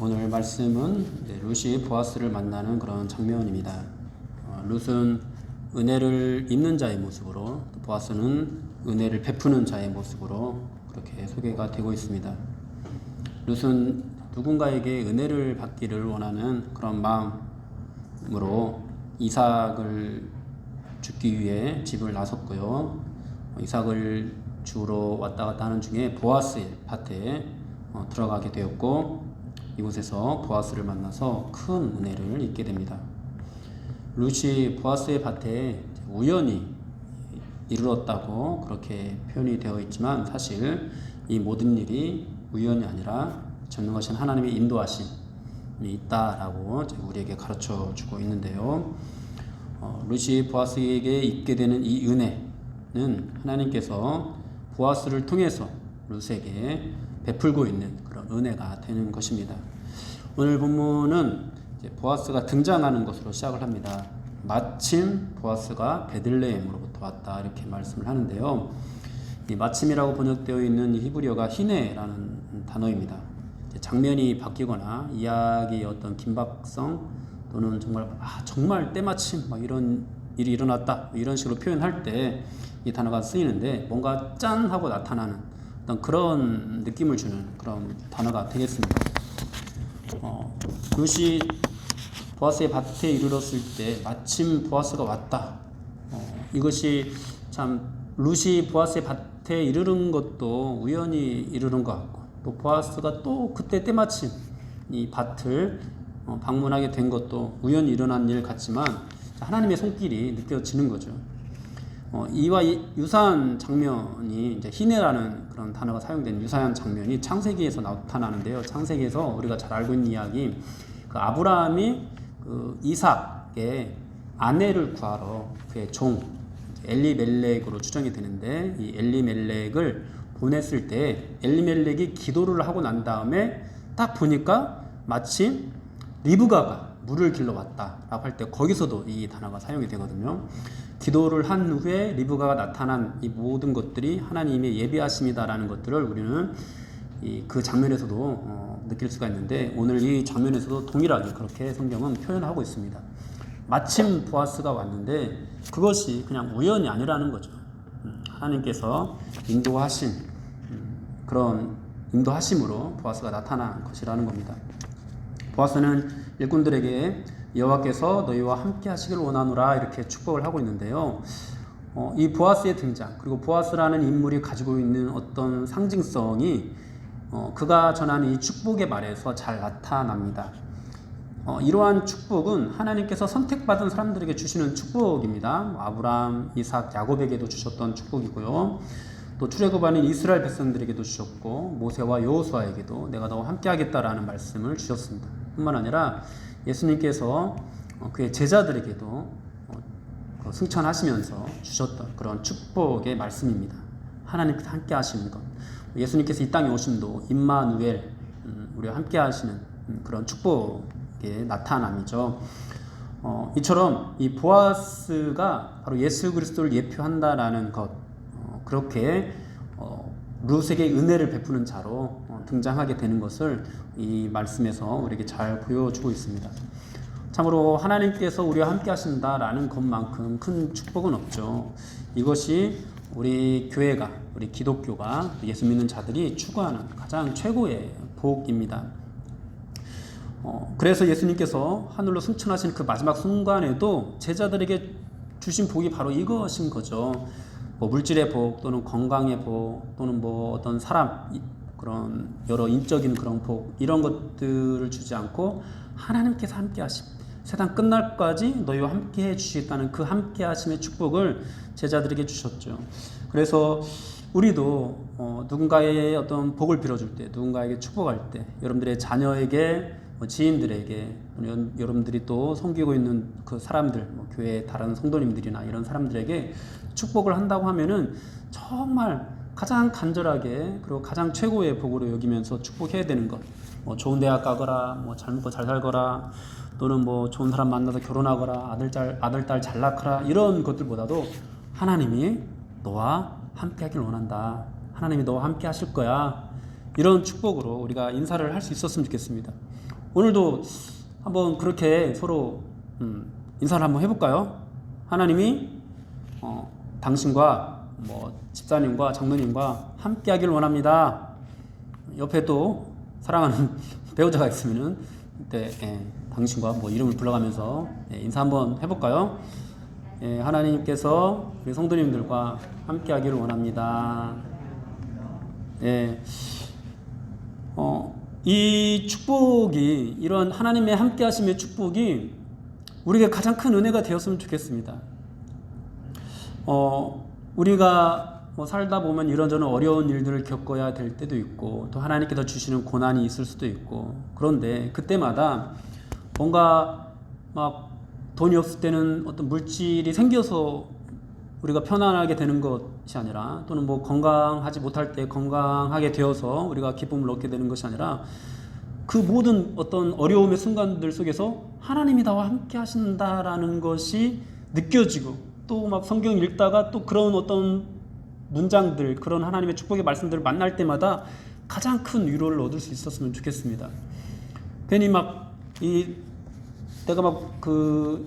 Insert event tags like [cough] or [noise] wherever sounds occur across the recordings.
오늘 말씀은 룻이 보아스를 만나는 그런 장면입니다. 어, 룻은 은혜를 입는 자의 모습으로 또 보아스는 은혜를 베푸는 자의 모습으로 그렇게 소개가 되고 있습니다. 룻은 누군가에게 은혜를 받기를 원하는 그런 마음으로 이삭을 죽기 위해 집을 나섰고요. 어, 이삭을 주로 왔다 갔다 하는 중에 보아스의 밭에 어, 들어가게 되었고 이곳에서 보아스를 만나서 큰 은혜를 입게 됩니다. 루시 보아스의 밭에 우연히 이르렀다고 그렇게 표현이 되어 있지만 사실 이 모든 일이 우연이 아니라 전능하신 하나님의 인도하심이 있다라고 우리에게 가르쳐 주고 있는데요. 어, 루시 보아스에게 있게 되는 이 은혜는 하나님께서 보아스를 통해서 룻에게 베풀고 있는 그런 은혜가 되는 것입니다. 오늘 본문은 보아스가 등장하는 것으로 시작을 합니다. 마침 보아스가 베들레헴으로부터 왔다 이렇게 말씀을 하는데요. 이 마침이라고 번역되어 있는 이 히브리어가 히네라는 단어입니다. 장면이 바뀌거나 이야기의 어떤 긴박성 또는 정말 아 정말 때마침 막 이런 일이 일어났다 이런 식으로 표현할 때 이 단어가 쓰이는데 뭔가 짠 하고 나타나는 어떤 그런 느낌을 주는 그런 단어가 되겠습니다. 어, 룻이 보아스의 밭에 이르렀을 때 마침 보아스가 왔다. 어, 이것이 참 룻이 보아스의 밭에 이르는 것도 우연히 이르는 것 같고 또 보아스가 또 그때 때마침 이 밭을 어, 방문하게 된 것도 우연히 일어난 일 같지만 하나님의 손길이 느껴지는 거죠. 어, 이와 이, 유사한 장면이 이제 희내라는 그런 단어가 사용된 유사한 장면이 창세기에서 나타나는데요. 창세기에서 우리가 잘 알고 있는 이야기, 그 아브라함이 그 이삭의 아내를 구하러 그의 종 엘리멜렉으로 추정이 되는데 이 엘리멜렉을 보냈을 때 엘리멜렉이 기도를 하고 난 다음에 딱 보니까 마침 리브가가 물을 길러 왔다라고 할 때 거기서도 이 단어가 사용이 되거든요. 기도를 한 후에 리브가가 나타난 이 모든 것들이 하나님의 예비하심이다라는 것들을 우리는 그 장면에서도 어, 느낄 수가 있는데 오늘 이 장면에서도 동일하게 그렇게 성경은 표현하고 있습니다. 마침 보아스가 왔는데 그것이 그냥 우연이 아니라는 거죠. 음, 하나님께서 인도하신 음, 그런 인도하심으로 보아스가 나타난 것이라는 겁니다. 보아스는 일꾼들에게 여호와께서 너희와 함께 하시길 원하노라 이렇게 축복을 하고 있는데요. 어, 이 보아스의 등장 그리고 보아스라는 인물이 가지고 있는 어떤 상징성이 어, 그가 전하는 이 축복의 말에서 잘 나타납니다. 어, 이러한 축복은 하나님께서 선택받은 사람들에게 주시는 축복입니다. 아브라함, 이삭, 야곱에게도 주셨던 축복이고요. 또 출애굽하는 이스라엘 백성들에게도 주셨고 모세와 여호수아에게도 내가 너와 함께하겠다라는 말씀을 주셨습니다. 뿐만 아니라 예수님께서 어, 그의 제자들에게도 어, 그 승천하시면서 주셨던 그런 축복의 말씀입니다. 하나님께서 함께 하시는 것. 예수님께서 이 땅에 오심도 임마누엘 음, 우리와 함께 하시는 음, 그런 축복의 나타남이죠. 어, 이처럼 이 보아스가 바로 예수 그리스도를 예표한다라는 것 어, 그렇게 어, 룻에게 은혜를 베푸는 자로 어, 등장하게 되는 것을 이 말씀에서 우리에게 잘 보여주고 있습니다. 참으로 하나님께서 우리와 함께 하신다라는 것만큼 큰 축복은 없죠. 이것이 우리 교회가, 우리 기독교가 예수 믿는 자들이 추구하는 가장 최고의 복입니다. 어, 그래서 예수님께서 하늘로 승천하신 그 마지막 순간에도 제자들에게 주신 복이 바로 이것인 거죠. 뭐 물질의 복 또는 건강의 복 또는 뭐 어떤 사람 그런 여러 인적인 그런 복 이런 것들을 주지 않고 하나님께서 함께 하심 세상 끝날까지 너희와 함께 해 주시겠다는 그 함께 하심의 축복을 제자들에게 주셨죠. 그래서 우리도 어, 누군가의 어떤 복을 빌어줄 때, 누군가에게 축복할 때, 여러분들의 자녀에게, 뭐 지인들에게, 여러분들이 또 섬기고 있는 그 사람들, 뭐 교회 다른 성도님들이나 이런 사람들에게 축복을 한다고 하면은 정말 가장 간절하게 그리고 가장 최고의 복으로 여기면서 축복해야 되는 것. 뭐 좋은 대학 가거라, 뭐 잘 먹고 잘 살거라, 또는 뭐 좋은 사람 만나서 결혼하거라, 아들 잘 아들 딸 잘 낳거라 이런 것들보다도 하나님이 너와 함께 하길 원한다. 하나님이 너와 함께 하실 거야. 이런 축복으로 우리가 인사를 할 수 있었으면 좋겠습니다. 오늘도 한번 그렇게 서로 음, 인사를 한번 해볼까요? 하나님이 어, 당신과 뭐 집사님과 장로님과 함께 하길 원합니다. 옆에 또 사랑하는 [laughs] 배우자가 있으면은 그때 예, 당신과 뭐 이름을 불러가면서 예, 인사 한번 해볼까요? 예, 하나님께서 우리 성도님들과 함께 하기를 원합니다. 예, 어, 이 축복이 이런 하나님의 함께 하심의 축복이 우리에게 가장 큰 은혜가 되었으면 좋겠습니다. 어, 우리가 뭐 살다 보면 이런저런 어려운 일들을 겪어야 될 때도 있고 또 하나님께서 주시는 고난이 있을 수도 있고. 그런데 그때마다 뭔가 막 돈이 없을 때는 어떤 물질이 생겨서 우리가 편안하게 되는 것이 아니라 또는 뭐 건강하지 못할 때 건강하게 되어서 우리가 기쁨을 얻게 되는 것이 아니라 그 모든 어떤 어려움의 순간들 속에서 하나님이 나와 함께 하신다라는 것이 느껴지고 또 막 성경 읽다가 또 그런 어떤 문장들 그런 하나님의 축복의 말씀들을 만날 때마다 가장 큰 위로를 얻을 수 있었으면 좋겠습니다. 괜히 막 이 내가 막 그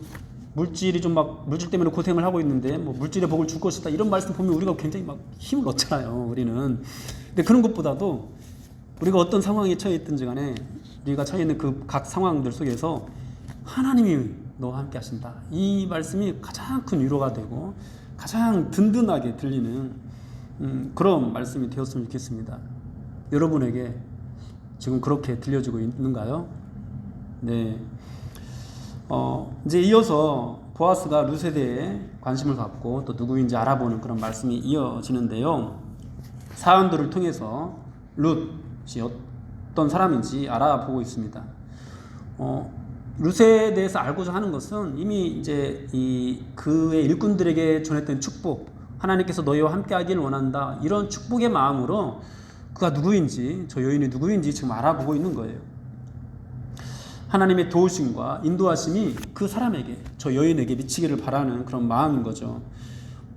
물질이 좀 막 물질 때문에 고생을 하고 있는데 뭐 물질의 복을 줄 것이다 이런 말씀 보면 우리가 굉장히 막 힘을 얻잖아요. 우리는 근데 그런 것보다도 우리가 어떤 상황에 처해 있든지 간에 우리가 처해 있는 그 각 상황들 속에서 하나님이 너와 함께 하신다. 이 말씀이 가장 큰 위로가 되고 가장 든든하게 들리는 음, 그런 말씀이 되었으면 좋겠습니다. 여러분에게 지금 그렇게 들려지고 있는가요? 네. 어, 이제 이어서 보아스가 대해 관심을 갖고 또 누구인지 알아보는 그런 말씀이 이어지는데요. 사람들을 통해서 룻이 어떤 사람인지 알아보고 있습니다. 어, 룻에 대해서 알고자 하는 것은 이미 이제 이 그의 일꾼들에게 전했던 축복, 하나님께서 너희와 함께 하길 원한다 이런 축복의 마음으로 그가 누구인지 저 여인이 누구인지 지금 알아보고 있는 거예요. 하나님의 도우심과 인도하심이 그 사람에게 저 여인에게 미치기를 바라는 그런 마음인 거죠.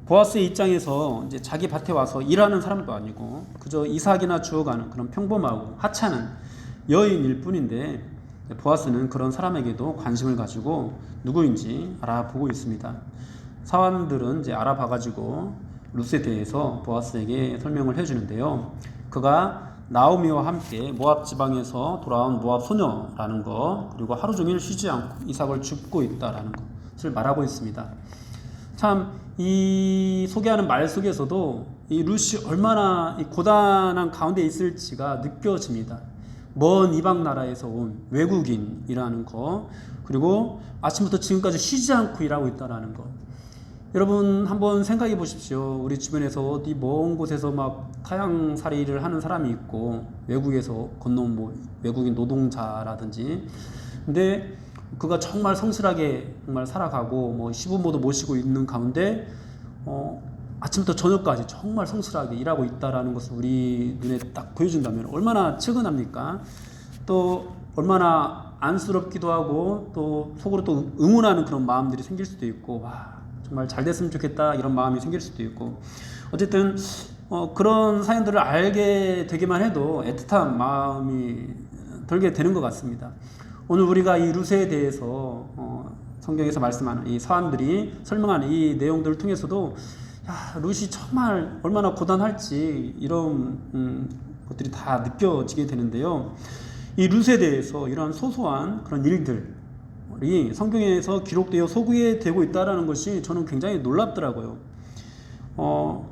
보아스의 입장에서 이제 자기 밭에 와서 일하는 사람도 아니고 그저 이삭이나 주어가는 그런 평범하고 하찮은 여인일 뿐인데 보아스는 그런 사람에게도 관심을 가지고 누구인지 알아보고 있습니다. 사원들은 이제 알아봐가지고 루스에 대해서 보아스에게 설명을 해주는데요. 그가 나오미와 함께 모압 지방에서 돌아온 모압 소녀라는 거 그리고 하루 종일 쉬지 않고 이삭을 줍고 있다라는 것을 말하고 있습니다. 참 이 소개하는 말 속에서도 이 루시 얼마나 이 고단한 가운데 있을지가 느껴집니다. 먼 이방 나라에서 온 외국인이라는 거 그리고 아침부터 지금까지 쉬지 않고 일하고 있다라는 거. 여러분 한번 생각해 보십시오. 우리 주변에서 어디 먼 곳에서 막 타양살이를 하는 사람이 있고 외국에서 건너온 뭐 외국인 노동자라든지 근데 그가 정말 성실하게 정말 살아가고 뭐 시부모도 모시고 있는 가운데 어 아침부터 저녁까지 정말 성실하게 일하고 있다라는 것을 우리 눈에 딱 보여준다면 얼마나 측은합니까? 또 얼마나 안쓰럽기도 하고 또 속으로 또 응원하는 그런 마음들이 생길 수도 있고 와 정말 잘 됐으면 좋겠다 이런 마음이 생길 수도 있고 어쨌든 어, 그런 사연들을 알게 되기만 해도 애틋한 마음이 들게 되는 것 같습니다. 오늘 우리가 이 루세에 대해서 어, 성경에서 말씀하는 이 사람들이 설명하는 이 내용들을 통해서도 야, 루시 정말 얼마나 고단할지 이런 음, 것들이 다 느껴지게 되는데요. 이 루스에 대해서 이러한 소소한 그런 일들이 성경에서 기록되어 소개되고 게 있다는 것이 저는 굉장히 놀랍더라고요. 어,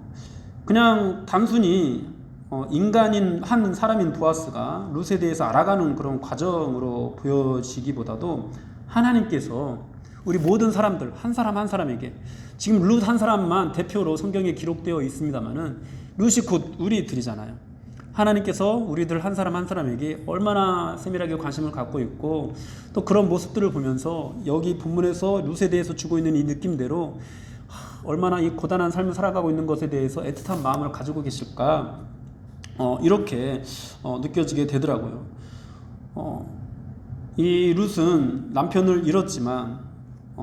그냥 단순히 어, 인간인 한 사람인 보아스가 룻에 대해서 알아가는 그런 과정으로 보여지기보다도 하나님께서 우리 모든 사람들 한 사람 한 사람에게 지금 룻 한 사람만 대표로 성경에 기록되어 있습니다만은 룻이 곧 우리들이잖아요. 하나님께서 우리들 한 사람 한 사람에게 얼마나 세밀하게 관심을 갖고 있고 또 그런 모습들을 보면서 여기 본문에서 룻에 대해서 주고 있는 이 느낌대로 얼마나 이 고단한 삶을 살아가고 있는 것에 대해서 애틋한 마음을 가지고 계실까 어, 이렇게 어, 느껴지게 되더라고요. 어, 이 룻은 남편을 잃었지만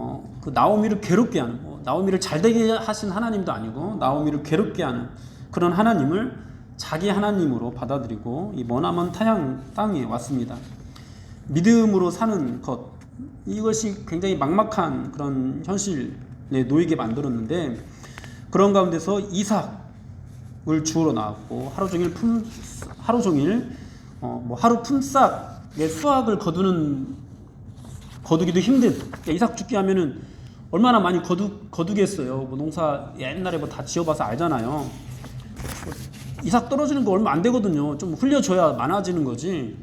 어, 그 나오미를 괴롭게 하는 뭐, 나오미를 잘되게 하신 하나님도 아니고 나오미를 괴롭게 하는 그런 하나님을 자기 하나님으로 받아들이고 이 머나먼 타양 땅에 왔습니다. 믿음으로 사는 것 이것이 굉장히 막막한 그런 현실에 놓이게 만들었는데 그런 가운데서 이삭을 주우러 나왔고 하루 종일 품 하루 종일 어, 뭐 하루 품삯의 수확을 거두는 거두기도 힘든 그러니까 이삭 죽기 하면은 얼마나 많이 거두 거두겠어요. 뭐 농사 옛날에 뭐 다 지어봐서 알잖아요. 이삭 떨어지는 거 얼마 안 되거든요. 좀 흘려줘야 많아지는 거지.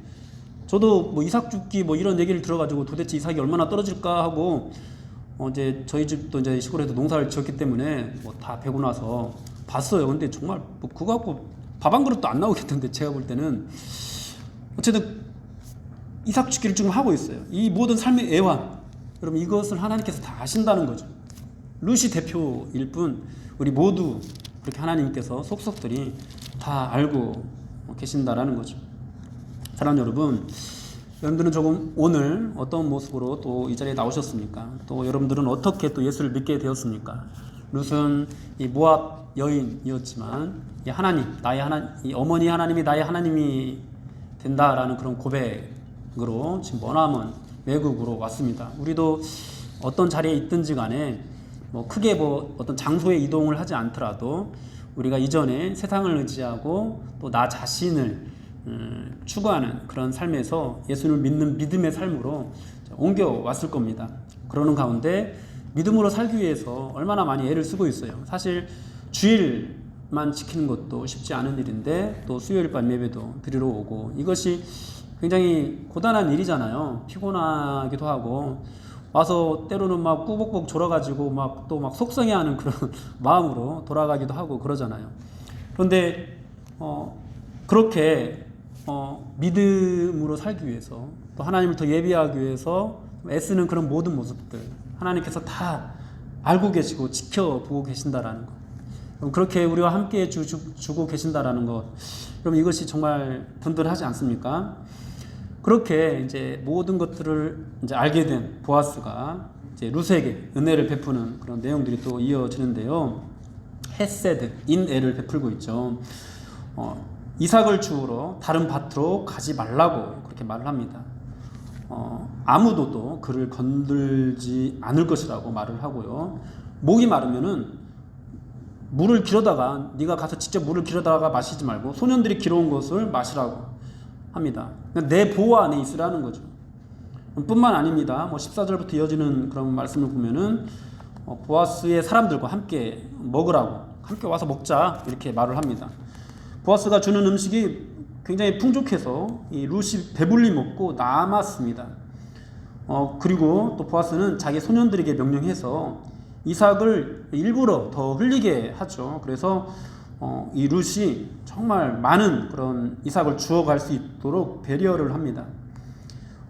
저도 뭐 이삭 죽기 뭐 이런 얘기를 들어가지고 도대체 이삭이 얼마나 떨어질까 하고 어 이제 저희 집도 이제 시골에도 농사를 지었기 때문에 뭐 다 베고 나서 봤어요. 근데 정말 뭐 그거 갖고 밥 한 그릇도 안 나오겠던데 제가 볼 때는 어쨌든 이삭 죽기를 지금 하고 있어요. 이 모든 삶의 애환. 여러분 이것을 하나님께서 다 아신다는 거죠. 루시 대표일 뿐 우리 모두 그렇게 하나님께서 속속들이 다 알고 계신다라는 거죠. 사랑하는 여러분, 여러분들은 조금 오늘 어떤 모습으로 또 이 자리에 나오셨습니까? 또 여러분들은 어떻게 또 예수를 믿게 되었습니까? 룻은 이 모압 여인이었지만 이 하나님, 나의 하나, 이 어머니 하나님이 나의 하나님이 된다라는 그런 고백 으로 지금 머나먼 외국으로 왔습니다. 우리도 어떤 자리에 있든지 간에 뭐 크게 뭐 어떤 장소에 이동을 하지 않더라도 우리가 이전에 세상을 의지하고 또 나 자신을 음, 추구하는 그런 삶에서 예수를 믿는 믿음의 삶으로 옮겨 왔을 겁니다. 그러는 가운데 믿음으로 살기 위해서 얼마나 많이 애를 쓰고 있어요. 사실 주일만 지키는 것도 쉽지 않은 일인데 또 수요일 밤 예배도 드리러 오고 이것이 굉장히 고단한 일이잖아요. 피곤하기도 하고 와서 때로는 막 꾸벅꾸벅 졸아가지고 막또막 속상해하는 그런 [laughs] 마음으로 돌아가기도 하고 그러잖아요. 그런데 어 그렇게 어 믿음으로 살기 위해서 또 하나님을 더 예비하기 위해서 애쓰는 그런 모든 모습들 하나님께서 다 알고 계시고 지켜보고 계신다라는 것. 그럼 그렇게 우리와 함께 주, 주, 주고 계신다라는 것. 그럼 이것이 정말 분들하지 않습니까? 그렇게 이제 모든 것들을 이제 알게 된 보아스가 이제 루스에게 은혜를 베푸는 그런 내용들이 또 이어지는데요. 헤세드, 인애를 베풀고 있죠. 어, 이삭을 주우러 다른 밭으로 가지 말라고 그렇게 말을 합니다. 어, 아무도 또 그를 건들지 않을 것이라고 말을 하고요. 목이 마르면은 물을 길어다가 네가 가서 직접 물을 길어다가 마시지 말고 소년들이 길어온 것을 마시라고 합니다. 내 보호 안에 있으라는 거죠. 뿐만 아닙니다. 뭐 14절부터 이어지는 그런 말씀을 보면은 어, 보아스의 사람들과 함께 먹으라고 함께 와서 먹자 이렇게 말을 합니다. 보아스가 주는 음식이 굉장히 풍족해서 이 루시 배불리 먹고 남았습니다. 어, 그리고 또 보아스는 자기 소년들에게 명령해서 이삭을 일부러 더 흘리게 하죠. 그래서 어, 이 룻이 정말 많은 그런 이삭을 주어갈 수 있도록 배려를 합니다.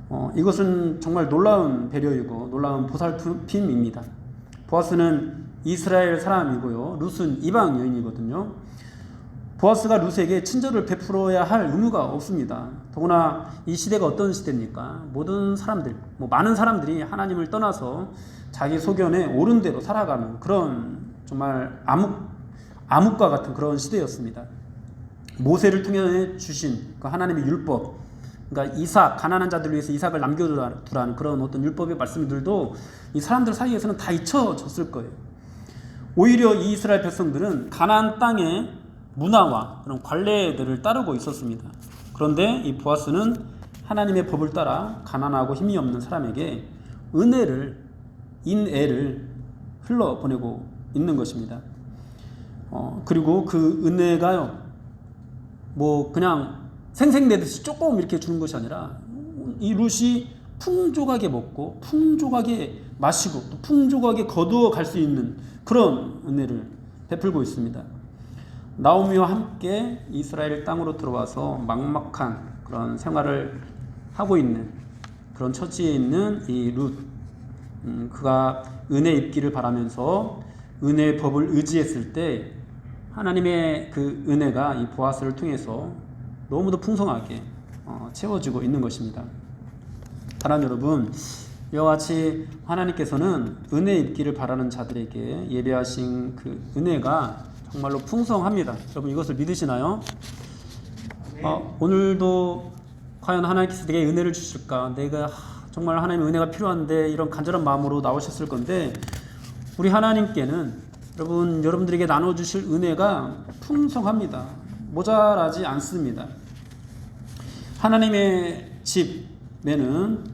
어, 이것은 정말 놀라운 배려이고 놀라운 보살핌입니다. 보아스는 이스라엘 사람이고요. 룻은 이방 여인이거든요. 보아스가 룻에게 친절을 베풀어야 할 의무가 없습니다. 더구나 이 시대가 어떤 시대입니까? 모든 사람들, 뭐 많은 사람들이 하나님을 떠나서 자기 소견에 옳은 대로 살아가는 그런 정말 암흑 암흑과 같은 그런 시대였습니다. 모세를 통해 주신 그 하나님의 율법, 그러니까 이삭 가난한 자들 위해서 이삭을 남겨두라는 그런 어떤 율법의 말씀들도 이 사람들 사이에서는 다 잊혀졌을 거예요. 오히려 이 이스라엘 백성들은 가나안 땅의 문화와 그런 관례들을 따르고 있었습니다. 그런데 이 보아스는 하나님의 법을 따라 가난하고 힘이 없는 사람에게 은혜를 인애를 흘러 보내고 있는 것입니다. 어, 그리고 그 은혜가요, 뭐 그냥 생생내듯이 조금 이렇게 주는 것이 아니라 이 룻이 풍족하게 먹고 풍족하게 마시고 또 풍족하게 거두어 갈 수 있는 그런 은혜를 베풀고 있습니다. 나오미와 함께 이스라엘 땅으로 들어와서 막막한 그런 생활을 하고 있는 그런 처지에 있는 이 룻, 음, 그가 은혜 입기를 바라면서 은혜의 법을 의지했을 때 하나님의 그 은혜가 이 보아스를 통해서 너무도 풍성하게 어, 채워지고 있는 것입니다. 사랑 여러분, 이와 같이 하나님께서는 은혜 입기를 바라는 자들에게 예배하신 그 은혜가 정말로 풍성합니다. 여러분 이것을 믿으시나요? 어, 오늘도 과연 하나님께서 내게 은혜를 주실까? 내가 하, 정말 하나님의 은혜가 필요한데 이런 간절한 마음으로 나오셨을 건데 우리 하나님께는 여러분 여러분들에게 나눠 주실 은혜가 풍성합니다. 모자라지 않습니다. 하나님의 집에는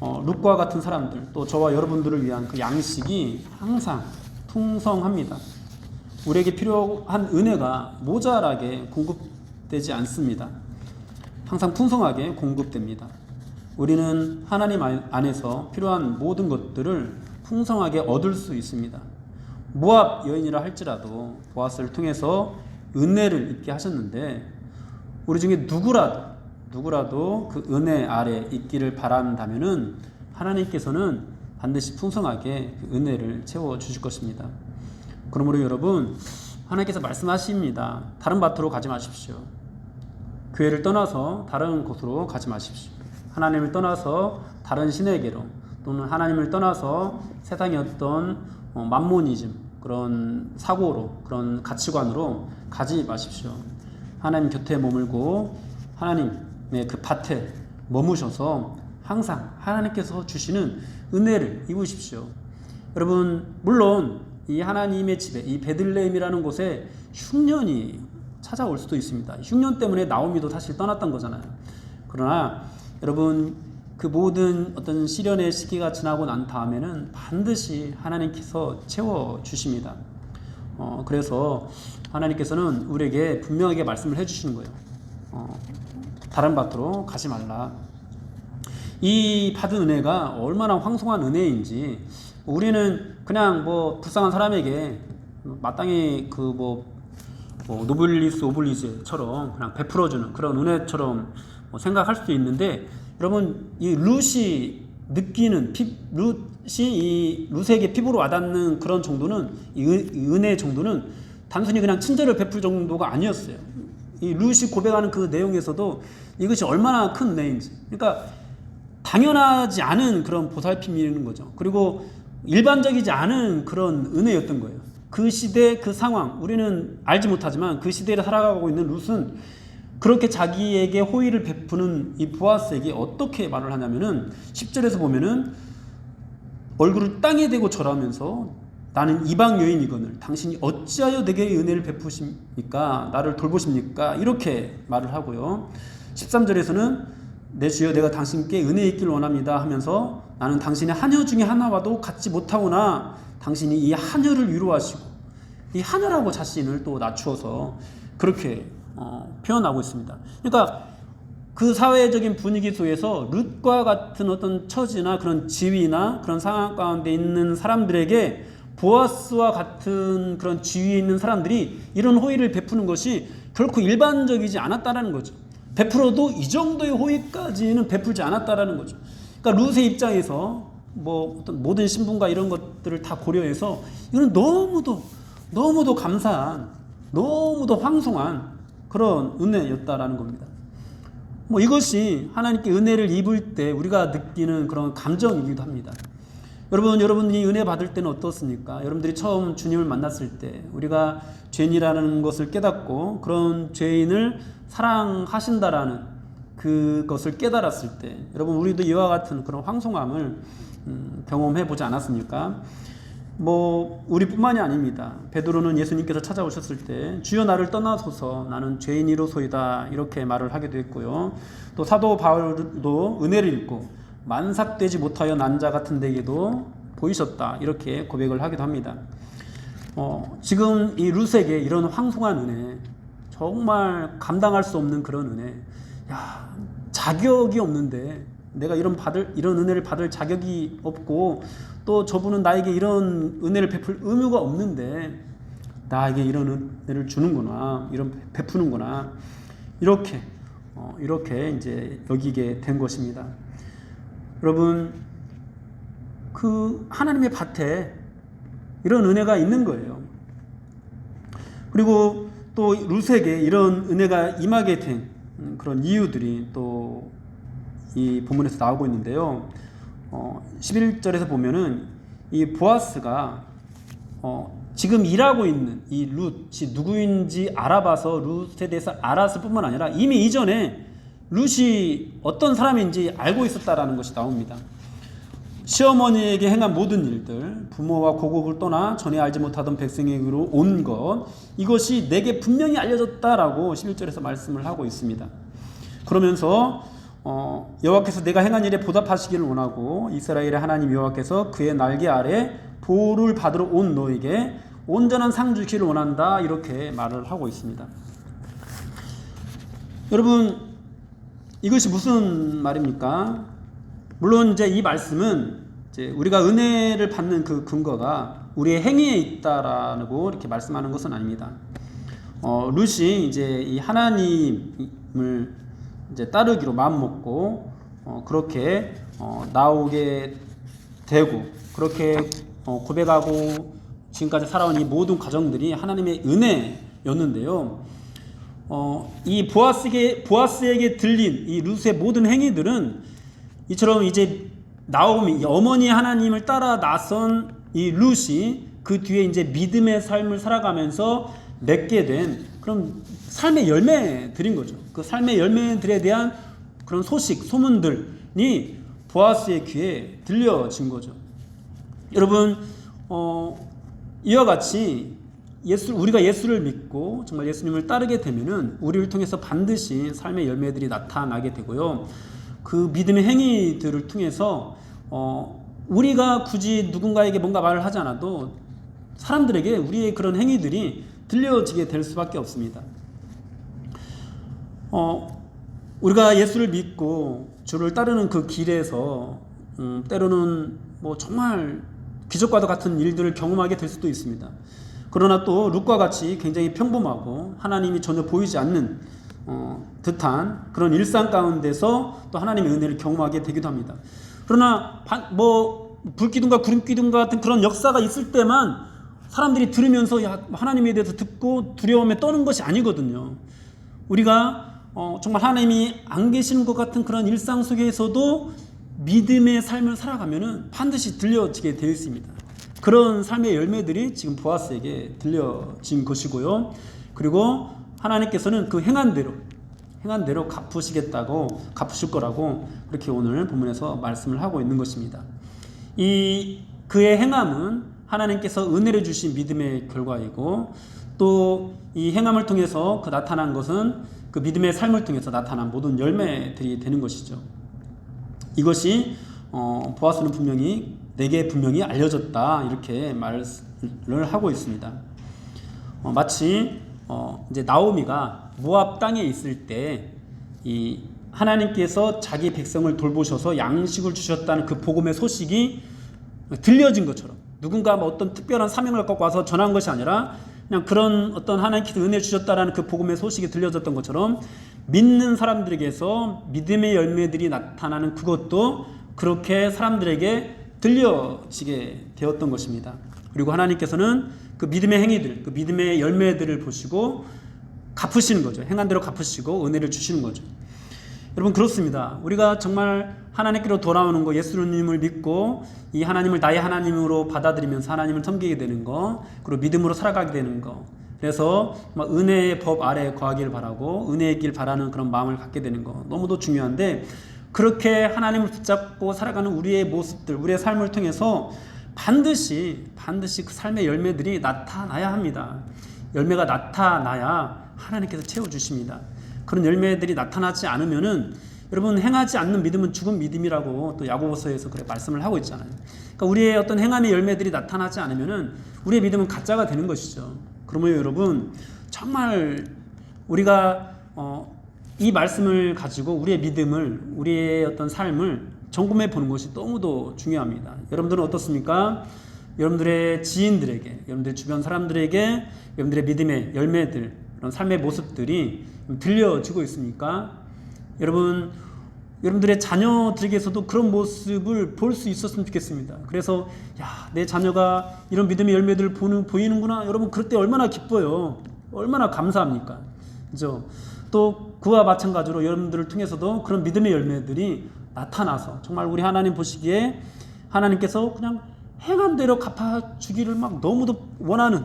어, 룩과 같은 사람들 또 저와 여러분들을 위한 그 양식이 항상 풍성합니다. 우리에게 필요한 은혜가 모자라게 공급되지 않습니다. 항상 풍성하게 공급됩니다. 우리는 하나님 안에서 필요한 모든 것들을 풍성하게 얻을 수 있습니다. 모압 여인이라 할지라도 보아스를 통해서 은혜를 입게 하셨는데 우리 중에 누구라도 누구라도 그 은혜 아래 있기를 바란다면은 하나님께서는 반드시 풍성하게 그 은혜를 채워 주실 것입니다. 그러므로 여러분 하나님께서 말씀하십니다. 다른 밭으로 가지 마십시오. 교회를 떠나서 다른 곳으로 가지 마십시오. 하나님을 떠나서 다른 신에게로 또는 하나님을 떠나서 세상의 어떤 어, 만모니즘 그런 사고로 그런 가치관으로 가지 마십시오. 하나님 곁에 머물고 하나님의 그 밭에 머무셔서 항상 하나님께서 주시는 은혜를 입으십시오. 여러분 물론 이 하나님의 집에 이 베들레헴이라는 곳에 흉년이 찾아올 수도 있습니다. 흉년 때문에 나오미도 사실 떠났던 거잖아요. 그러나 여러분 그 모든 어떤 시련의 시기가 지나고 난 다음에는 반드시 하나님께서 채워 주십니다. 어, 그래서 하나님께서는 우리에게 분명하게 말씀을 해주시는 거예요. 어, 다른 밭으로 가지 말라. 이 받은 은혜가 얼마나 황송한 은혜인지 우리는 그냥 뭐 불쌍한 사람에게 마땅히 그뭐 뭐 노블리스 오블리즈처럼 그냥 베풀어주는 그런 은혜처럼 뭐 생각할 수도 있는데 여러분 이 룻이 느끼는 피, 룻이 이 룻에게 피부로 와닿는 그런 정도는 이 은혜 정도는 단순히 그냥 친절을 베풀 정도가 아니었어요. 이 룻이 고백하는 그 내용에서도 이것이 얼마나 큰 은혜인지. 그러니까 당연하지 않은 그런 보살핌이라는 거죠. 그리고 일반적이지 않은 그런 은혜였던 거예요. 그 시대 그 상황 우리는 알지 못하지만 그 시대를 살아가고 있는 룻은 그렇게 자기에게 호의를 베푸는 이 보아스에게 어떻게 말을 하냐면은 10절에서 보면은 얼굴을 땅에 대고 절하면서 나는 이방 여인이거늘 당신이 어찌하여 내게 은혜를 베푸십니까? 나를 돌보십니까? 이렇게 말을 하고요. 13절에서는 내 주여 내가 당신께 은혜 있길 원합니다 하면서 나는 당신의 하녀 중에 하나와도 같지 못하구나 당신이 이 하녀를 위로하시고 이 하녀라고 자신을 또 낮추어서 그렇게 어, 표현하고 있습니다. 그러니까 그 사회적인 분위기 속에서 룻과 같은 어떤 처지나 그런 지위나 그런 상황 가운데 있는 사람들에게 보아스와 같은 그런 지위에 있는 사람들이 이런 호의를 베푸는 것이 결코 일반적이지 않았다라는 거죠. 베풀어도 이 정도의 호의까지는 베풀지 않았다라는 거죠. 그러니까 룻의 입장에서 뭐 어떤 모든 신분과 이런 것들을 다 고려해서 이건 너무도 너무도 감사한 너무도 황송한 그런 은혜였다라는 겁니다. 뭐 이것이 하나님께 은혜를 입을 때 우리가 느끼는 그런 감정이기도 합니다. 여러분, 여러분이 은혜 받을 때는 어떻습니까? 여러분들이 처음 주님을 만났을 때 우리가 죄인이라는 것을 깨닫고 그런 죄인을 사랑하신다라는 그것을 깨달았을 때 여러분 우리도 이와 같은 그런 황송함을 음, 경험해 보지 않았습니까? 뭐 우리뿐만이 아닙니다. 베드로는 예수님께서 찾아오셨을 때 주여 나를 떠나소서 나는 죄인이로소이다 이렇게 말을 하기도 했고요. 또 사도 바울도 은혜를 입고 만삭되지 못하여 난자 같은 데에도 보이셨다 이렇게 고백을 하기도 합니다. 어, 지금 이 룻에게 이런 황송한 은혜 정말 감당할 수 없는 그런 은혜 야 자격이 없는데 내가 이런 받을 이런 은혜를 받을 자격이 없고 또 저분은 나에게 이런 은혜를 베풀 의무가 없는데 나에게 이런 은혜를 주는구나 이런 베푸는구나 이렇게 어, 이렇게 이제 여기게 된 것입니다. 여러분 그 하나님의 밭에 이런 은혜가 있는 거예요. 그리고 또 루세에게 이런 은혜가 임하게 된 그런 이유들이 또 이 본문에서 나오고 있는데요. 어, 11절에서 보면은 이 보아스가 어, 지금 일하고 있는 이 룻이 누구인지 알아봐서 룻에 대해서 알았을 뿐만 아니라 이미 이전에 룻이 어떤 사람인지 알고 있었다라는 것이 나옵니다. 시어머니에게 행한 모든 일들, 부모와 고국을 떠나 전에 알지 못하던 백성에게로 온 것, 이것이 내게 분명히 알려졌다라고 11절에서 말씀을 하고 있습니다. 그러면서 어, 여호와께서 내가 행한 일에 보답하시기를 원하고 이스라엘의 하나님 여호와께서 그의 날개 아래 보호를 받으러 온 너에게 온전한 상 주기를 원한다 이렇게 말을 하고 있습니다. 여러분 이것이 무슨 말입니까? 물론 이제 이 말씀은 이제 우리가 은혜를 받는 그 근거가 우리의 행위에 있다라고 이렇게 말씀하는 것은 아닙니다. 어, 룻이 이제 이 하나님을 이제 따르기로 마음 먹고 어, 그렇게 어, 나오게 되고 그렇게 어, 고백하고 지금까지 살아온 이 모든 과정들이 하나님의 은혜였는데요. 어, 이 보아스에게 보아스에게 들린 이 룻의 모든 행위들은 이처럼 이제 나오미 어머니 하나님을 따라 나선 이 룻이 그 뒤에 이제 믿음의 삶을 살아가면서 맺게 된 그런 삶의 열매들인 거죠. 그 삶의 열매들에 대한 그런 소식, 소문들이 보아스의 귀에 들려진 거죠. 여러분, 어, 이와 같이 예수 우리가 예수를 믿고 정말 예수님을 따르게 되면은 우리를 통해서 반드시 삶의 열매들이 나타나게 되고요. 그 믿음의 행위들을 통해서 어, 우리가 굳이 누군가에게 뭔가 말을 하지 않아도 사람들에게 우리의 그런 행위들이 들려지게 될 수밖에 없습니다. 어, 우리가 예수를 믿고 주를 따르는 그 길에서 음, 때로는 뭐 정말 기적과도 같은 일들을 경험하게 될 수도 있습니다. 그러나 또 룩과 같이 굉장히 평범하고 하나님이 전혀 보이지 않는 어, 듯한 그런 일상 가운데서 또 하나님의 은혜를 경험하게 되기도 합니다. 그러나 반, 뭐 불기둥과 구름기둥 같은 그런 역사가 있을 때만 사람들이 들으면서 야, 하나님에 대해서 듣고 두려움에 떠는 것이 아니거든요. 우리가 어, 정말 하나님이 안 계시는 것 같은 그런 일상 속에서도 믿음의 삶을 살아가면은 반드시 들려지게 되어 있습니다. 그런 삶의 열매들이 지금 보아스에게 들려진 것이고요. 그리고 하나님께서는 그 행한 대로 행한 대로 갚으시겠다고 갚으실 거라고 그렇게 오늘 본문에서 말씀을 하고 있는 것입니다. 이 그의 행함은 하나님께서 은혜를 주신 믿음의 결과이고 또 이 행함을 통해서 그 나타난 것은 그 믿음의 삶을 통해서 나타난 모든 열매들이 되는 것이죠. 이것이 어, 보아스는 분명히 내게 분명히 알려졌다 이렇게 말을 하고 있습니다. 어, 마치 어, 이제 나오미가 모압 땅에 있을 때 이 하나님께서 자기 백성을 돌보셔서 양식을 주셨다는 그 복음의 소식이 들려진 것처럼 누군가 뭐 어떤 특별한 사명을 갖고 와서 전한 것이 아니라 그냥 그런 어떤 하나님께서 은혜 주셨다라는 그 복음의 소식이 들려졌던 것처럼 믿는 사람들에게서 믿음의 열매들이 나타나는 그것도 그렇게 사람들에게 들려지게 되었던 것입니다. 그리고 하나님께서는 그 믿음의 행위들, 그 믿음의 열매들을 보시고 갚으시는 거죠. 행한 대로 갚으시고 은혜를 주시는 거죠. 여러분 그렇습니다. 우리가 정말 하나님께로 돌아오는 거, 예수님을 믿고 이 하나님을 나의 하나님으로 받아들이면서 하나님을 섬기게 되는 거, 그리고 믿음으로 살아가게 되는 거. 그래서 은혜의 법 아래 거하기를 바라고 은혜의 길 바라는 그런 마음을 갖게 되는 거 너무도 중요한데 그렇게 하나님을 붙잡고 살아가는 우리의 모습들, 우리의 삶을 통해서 반드시 반드시 그 삶의 열매들이 나타나야 합니다. 열매가 나타나야 하나님께서 채워 주십니다. 그런 열매들이 나타나지 않으면은 여러분 행하지 않는 믿음은 죽은 믿음이라고 또 야고보서에서 그래 말씀을 하고 있잖아요. 그러니까 우리의 어떤 행함의 열매들이 나타나지 않으면은 우리의 믿음은 가짜가 되는 것이죠. 그러면 여러분 정말 우리가 어, 이 말씀을 가지고 우리의 믿음을 우리의 어떤 삶을 점검해 보는 것이 너무도 중요합니다. 여러분들은 어떻습니까? 여러분들의 지인들에게, 여러분들 주변 사람들에게 여러분들의 믿음의 열매들, 그런 삶의 모습들이 들려지고 있습니까? 여러분, 여러분들의 자녀들에게서도 그런 모습을 볼 수 있었으면 좋겠습니다. 그래서 야, 내 자녀가 이런 믿음의 열매들을 보는 보이는구나. 여러분 그럴 때 얼마나 기뻐요. 얼마나 감사합니까? 그죠? 또 그와 마찬가지로 여러분들을 통해서도 그런 믿음의 열매들이 나타나서 정말 우리 하나님 보시기에 하나님께서 그냥 행한 대로 갚아 주기를 막 너무도 원하는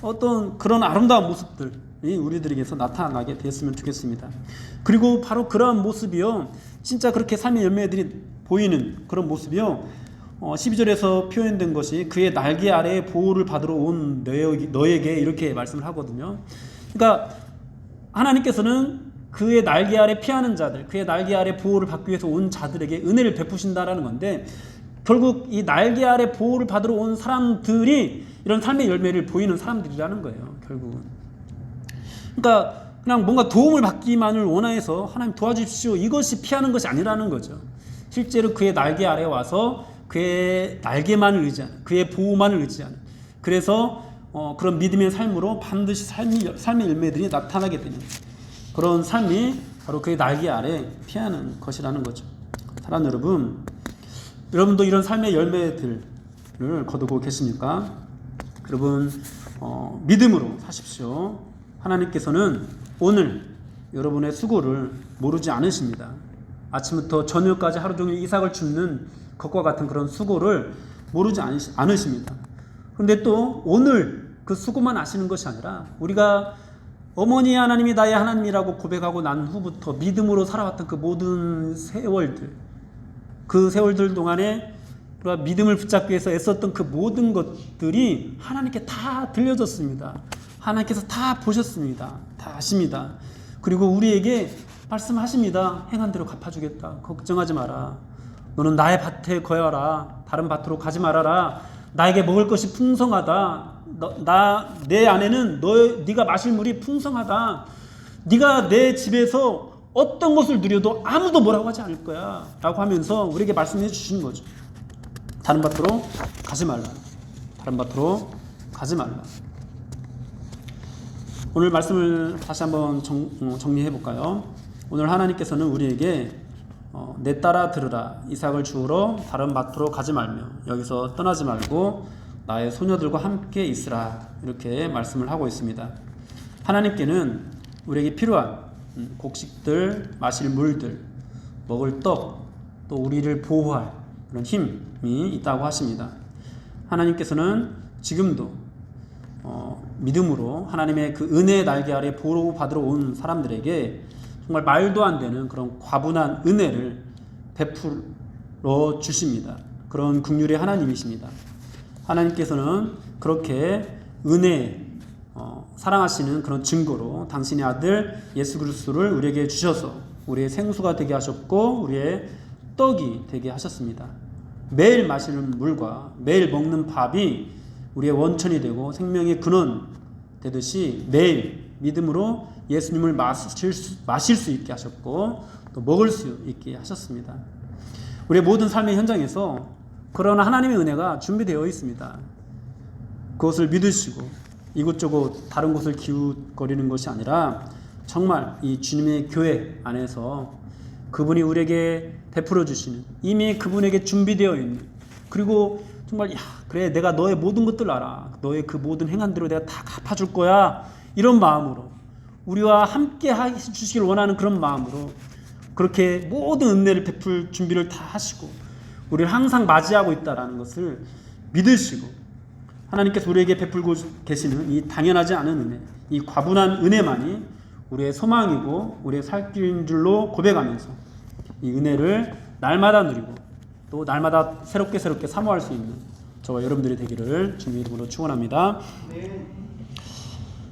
어떤 그런 아름다운 모습들이 우리들에게서 나타나게 되었으면 좋겠습니다. 그리고 바로 그러한 모습이요. 진짜 그렇게 삶의 열매들이 보이는 그런 모습이요. 어, 12절에서 표현된 것이 그의 날개 아래에 보호를 받으러 온 너에게 이렇게 말씀을 하거든요. 그러니까 하나님께서는 그의 날개 아래 피하는 자들, 그의 날개 아래 보호를 받기 위해서 온 자들에게 은혜를 베푸신다라는 건데 결국 이 날개 아래 보호를 받으러 온 사람들이 이런 삶의 열매를 보이는 사람들이라는 거예요. 결국은. 그러니까 그냥 뭔가 도움을 받기만을 원해서 하나님 도와주십시오. 이것이 피하는 것이 아니라는 거죠. 실제로 그의 날개 아래 와서 그의 날개만을 의지하는, 그의 보호만을 의지하는. 그래서 어, 그런 믿음의 삶으로 반드시 삶이, 삶의 열매들이 나타나게 되는 그런 삶이 바로 그의 날개 아래 피하는 것이라는 거죠. 사랑 여러분, 여러분도 이런 삶의 열매들을 거두고 계십니까? 여러분 어, 믿음으로 사십시오. 하나님께서는 오늘 여러분의 수고를 모르지 않으십니다. 아침부터 저녁까지 하루 종일 이삭을 줍는 것과 같은 그런 수고를 모르지 않으십니다. 그런데 또 오늘 그 수고만 아시는 것이 아니라 우리가 어머니 하나님이 나의 하나님이라고 고백하고 난 후부터 믿음으로 살아왔던 그 모든 세월들 그 세월들 동안에 우리가 믿음을 붙잡기 위해서 애썼던 그 모든 것들이 하나님께 다 들려졌습니다. 하나님께서 다 보셨습니다. 다 아십니다. 그리고 우리에게 말씀하십니다. 행한 대로 갚아주겠다. 걱정하지 마라. 너는 나의 밭에 거여라. 다른 밭으로 가지 말아라. 나에게 먹을 것이 풍성하다. 나내 안에는 너 네가 마실 물이 풍성하다. 네가 내 집에서 어떤 것을 누려도 아무도 뭐라고 하지 않을 거야. 라고 하면서 우리에게 말씀해 주시는 거죠. 다른 밭으로 가지 말라. 다른 밭으로 가지 말라. 오늘 말씀을 다시 한번 정, 어, 정리해 볼까요? 오늘 하나님께서는 우리에게 어, 내 따라 들으라 이삭을 주우러 다른 밭으로 가지 말며 여기서 떠나지 말고 나의 소녀들과 함께 있으라 이렇게 말씀을 하고 있습니다. 하나님께는 우리에게 필요한 음, 곡식들, 마실 물들, 먹을 떡, 또 우리를 보호할 그런 힘이 있다고 하십니다. 하나님께서는 지금도 어, 믿음으로 하나님의 그 은혜의 날개 아래 보호 받으러 온 사람들에게 정말 말도 안 되는 그런 과분한 은혜를 베풀어 주십니다. 그런 국률의 하나님이십니다. 하나님께서는 그렇게 은혜 어, 사랑하시는 그런 증거로 당신의 아들 예수 그리스도를 우리에게 주셔서 우리의 생수가 되게 하셨고 우리의 떡이 되게 하셨습니다. 매일 마시는 물과 매일 먹는 밥이 우리의 원천이 되고 생명의 근원 되듯이 매일 믿음으로 예수님을 마실 수, 마실 수 있게 하셨고 또 먹을 수 있게 하셨습니다. 우리의 모든 삶의 현장에서 그런 하나님의 은혜가 준비되어 있습니다. 그것을 믿으시고 이곳저곳 다른 곳을 기웃거리는 것이 아니라 정말 이 주님의 교회 안에서 그분이 우리에게 베풀어 주시는 이미 그분에게 준비되어 있는 그리고 정말 야 그래 내가 너의 모든 것들 알아. 너의 그 모든 행한대로 내가 다 갚아줄 거야. 이런 마음으로 우리와 함께 해주시길 원하는 그런 마음으로 그렇게 모든 은혜를 베풀 준비를 다 하시고 우리를 항상 맞이하고 있다라는 것을 믿으시고 하나님께서 우리에게 베풀고 계시는 이 당연하지 않은 은혜, 이 과분한 은혜만이 우리의 소망이고 우리의 살 길인 줄로 고백하면서 이 은혜를 날마다 누리고 또 날마다 새롭게 새롭게 사모할 수 있는 저와 여러분들이 되기를 주님의 이름으로 축원합니다. 네.